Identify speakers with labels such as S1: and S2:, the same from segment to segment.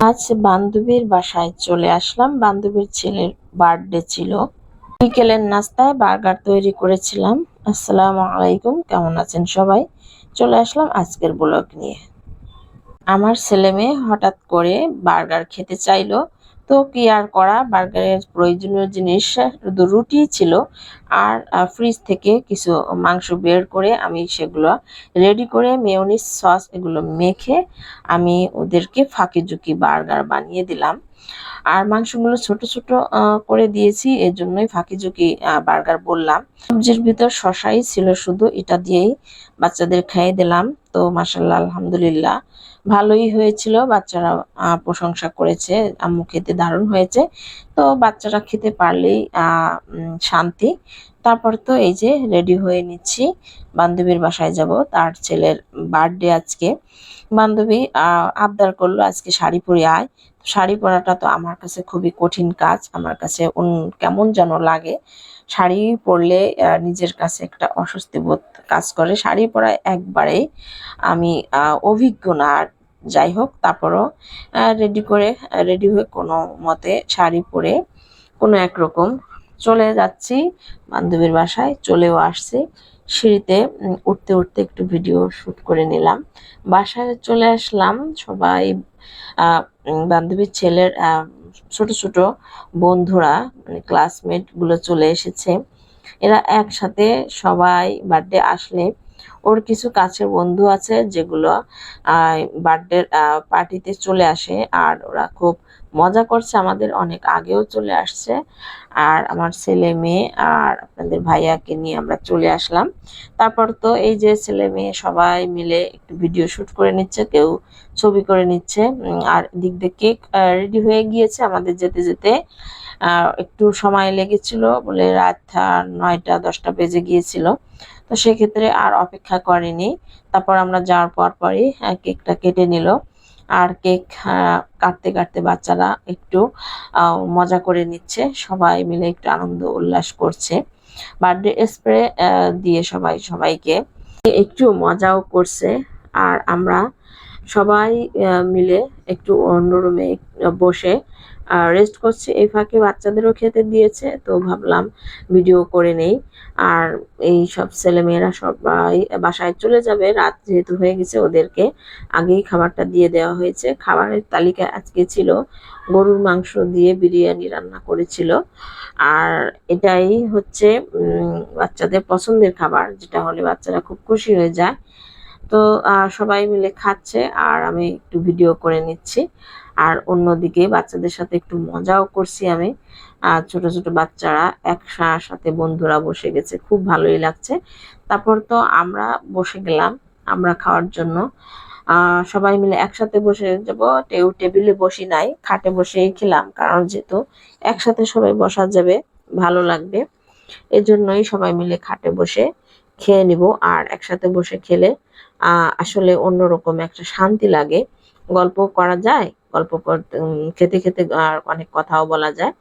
S1: আজ বান্ধবীর বাসায় চলে আসলাম। বান্ধবীর ছেলের বার্থডে ছিল। বিকেলের নাস্তায় বার্গার তৈরি করেছিলাম। আসসালামু আলাইকুম, কেমন আছেন সবাই? চলে আসলাম আজকের ব্লগ নিয়ে। আমার ছেলে মেয়ে হঠাৎ করে বার্গার খেতে চাইলো। তো কি আর করা, বার্গারের প্রয়োজনীয় জিনিস, শুধু রুটি ছিল। আর ফ্রিজ থেকে কিছু মাংস বের করে আমি সেগুলো রেডি করে মেয়নিস সস এগুলো মেখে আমি ওদেরকে ফাঁকি ঝুঁকি বার্গার বানিয়ে দিলাম। আর মাংসগুলো ছোট ছোট করে দিয়েছি এর জন্যই ফাঁকি ঝুঁকি বার্গার বললাম। সবজির ভিতর শশাই ছিল শুধু, এটা দিয়েই বাচ্চাদের খাইয়ে দিলাম। তো মাসাল্লাহ আলহামদুলিল্লাহ। ভালোই হয়েছিল, বাচ্চারা প্রশংসা করেছে, আম্মু খেতে দারুণ হয়েছে। তো বাচ্চারা খেতে পারলেই শান্তি। তারপর তো এই যে রেডি হয়ে নিচ্ছি, বান্ধবীর বাসায় যাব, তার ছেলের বার্থডে আজকে। বান্ধবী আবদার করল আজকে শাড়ি পরে আয় শাড়ি পরাটা তো আমার কাছে খুবই কঠিন কাজ, আমার কাছে কেমন যেন লাগে। শাড়ি পরলে নিজের কাছে একটা অস্বস্তি বোধ কাজ করে। শাড়ি পরা একবারেই আমি অভিজ্ঞ না। যাই হোক, তারপরও রেডি করে রেডি হয়ে কোনো মতে শাড়ি পরে কোনো একরকম চলে যাচ্ছি। বান্ধবীর বাসায় চলেও আসছি। সিঁড়িতে উঠতে উঠতে একটু ভিডিও শ্যুট করে নিলাম। বাসায় চলে আসলাম সবাই বান্ধবীর ছেলের ছোট ছোট বন্ধুরা মানে ক্লাসমেটগুলো চলে এসেছে। এরা একসাথে সবাই বার্থডে আসলে ওর কিছু কাছের বন্ধু আছে যেগুলো বার্থডে পার্টিতে চলে আসে। আর ওরা খুব মজা করছে, আমাদের অনেক আগেও চলে আসছে। আর আমার ছেলে মেয়ে আর আপনাদের ভাইয়াকে নিয়ে আমরা চলে আসলাম। তারপর তো এই যে ছেলে মেয়ে সবাই মিলে একটু ভিডিও শুট করে নিচ্ছে, কেউ ছবি করে নিচ্ছে। আর দিক দিয়ে কেক রেডি হয়ে গিয়েছে আমাদের যেতে যেতে। একটু সময় লেগেছিল বলে রাত নয়টা, দশটা বেজে গিয়েছিল। তো সেক্ষেত্রে আর অপেক্ষা করেনি। তারপর আমরা যাওয়ার পর পরই কেকটা কেটে নিল। আর কেক কাটতে কাটতে বাচ্চারা একটু মজা করে নিচ্ছে। সবাই মিলে একটু আনন্দ, উল্লাস করছে। বার্থডে স্প্রে দিয়ে সবাই, সবাইকে একটু মজাও করছে। আর আমরা সবাই মিলে একটু অন্য রুমে বসে রেস্ট করছে। এই ফাঁকে বাচ্চাদেরও খেতে দিয়েছে, তো ভাবলাম ভিডিও করে নেই। আর এই সব ছেলেমেয়েরা সবাই বাসায় চলে যাবে। রাত যেহেতু হয়ে গেছে, ওদেরকে আগেই খাবারটা দিয়ে দেওয়া হয়েছে। খাবারের তালিকায় আজকে ছিল, গরুর মাংস দিয়ে বিরিয়ানি রান্না করেছিল। আর এটাই হচ্ছে বাচ্চাদের পছন্দের খাবার, যেটা হলে বাচ্চারা খুব খুশি হয়ে যায়। তো সবাই মিলে খাচ্ছে, আর আমি একটু ভিডিও করে নিচ্ছি। আর অন্যদিকে বাচ্চাদের সাথে একটু মজাও করছি আমি। আর ছোট ছোট বাচ্চারা একসাথে বন্ধুরা বসে গেছে, খুব ভালোই লাগছে। তারপর তো আমরা বসে গেলাম, আমরা খাওয়ার জন্য। সবাই মিলে একসাথে বসে যাব টেবিলে বসি নাই, খাটে বসেই খেলাম, কারণ যেহেতু একসাথে সবাই বসা যাবে, ভালো লাগবে। এজন্যই সবাই মিলে খাটে বসে খেয়ে নিব, আর একসাথে বসে খেলে আসলে অন্যরকম একটা শান্তি লাগে। গল্প করা যায়? গল্প করতে খেতে খেতে আর অনেক কথাও বলা যায়।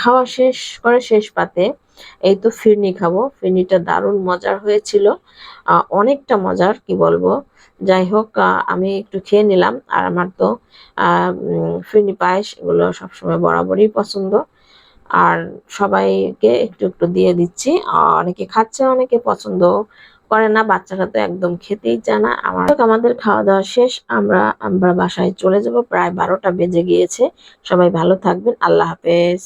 S1: খাওয়া শেষ করে শেষ পাতে এই তো ফিরনি খাব। ফিরনিটা দারুণ মজার হয়েছিল। অনেকটা মজার, কি বলব? যাই হোক আমি একটু খেয়ে নিলাম। আর আমার তো ফিরনি পায়েস এগুলো সবসময় বরাবরই পছন্দ। আর সবাইকে একটু একটু দিয়ে দিচ্ছি। অনেকে খাচ্ছে, অনেকে পছন্দ করে না, বাচ্চারা তো একদম খেতেই চায় না। আমার আমাদের খাওয়া দাওয়া শেষ, আমরা আমরা বাসায় চলে যাব। প্রায় বারোটা বেজে গিয়েছে। সবাই ভালো থাকবেন। আল্লাহ হাফেজ।